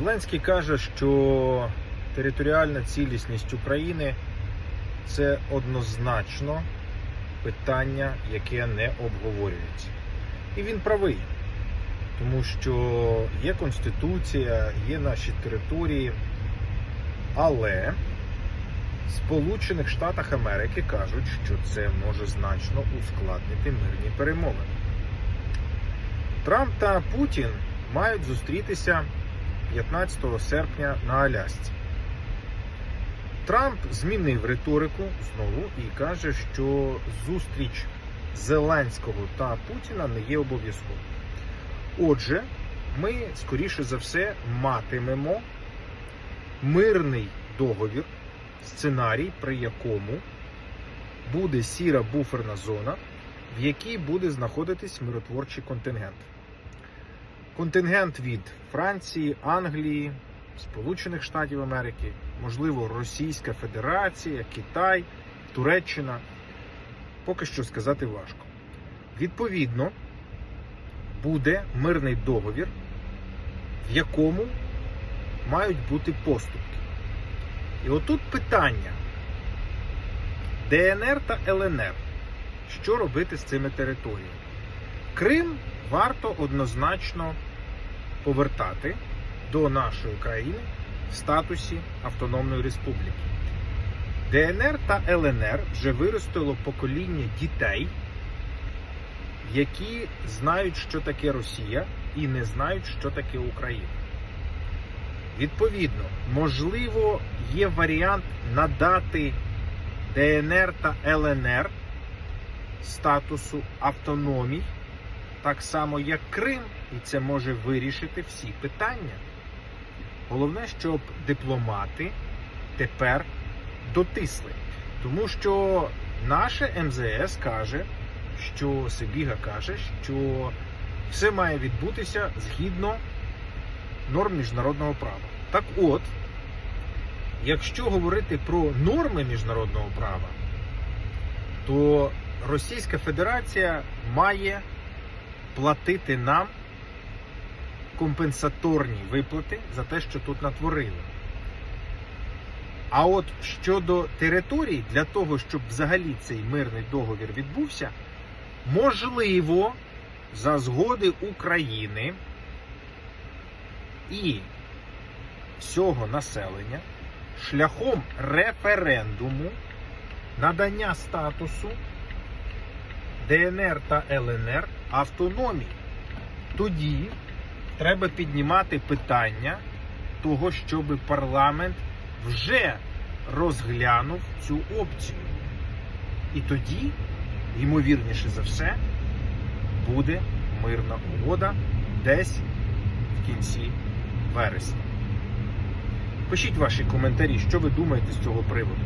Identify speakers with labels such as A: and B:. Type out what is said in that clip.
A: Зеленський каже, що територіальна цілісність України це однозначно питання, яке не обговорюється. І він правий, тому що є Конституція, є наші території, але в Сполучених Штатах Америки кажуть, що це може значно ускладнити мирні перемовини. Трамп та Путін мають зустрітися 15 серпня на Алясці. Трамп змінив риторику знову і каже, що зустріч Зеленського та Путіна не є обов'язковою. Отже, ми, скоріше за все, матимемо мирний договір, сценарій, при якому буде сіра буферна зона, в якій буде знаходитись миротворчий контингент. Контингент від Франції, Англії, Сполучених Штатів Америки, можливо, Російська Федерація, Китай, Туреччина. Поки що сказати важко. Відповідно, буде мирний договір, в якому мають бути поступки. І отут питання: ДНР та ЛНР. Що робити з цими територіями? Крим варто однозначно повертати до нашої країни в статусі Автономної Республіки. ДНР та ЛНР вже виростило покоління дітей, які знають, що таке Росія, і не знають, що таке Україна. Відповідно, можливо, є варіант надати ДНР та ЛНР статусу автономій, так само як Крим, і це може вирішити всі питання. Головне, щоб дипломати тепер дотисли. Тому що наше МЗС каже, що Сибіга каже, що все має відбутися згідно норм міжнародного права. Так от, якщо говорити про норми міжнародного права, то Російська Федерація має платити нам компенсаторні виплати за те, що тут натворили. А от щодо територій, для того, щоб взагалі цей мирний договір відбувся, можливо, за згоди України і всього населення шляхом референдуму надання статусу ДНР та ЛНР автономії. Тоді треба піднімати питання того, щоб парламент вже розглянув цю опцію. І тоді, ймовірніше за все, буде мирна угода десь в кінці вересня. Пишіть ваші коментарі, що ви думаєте з цього приводу.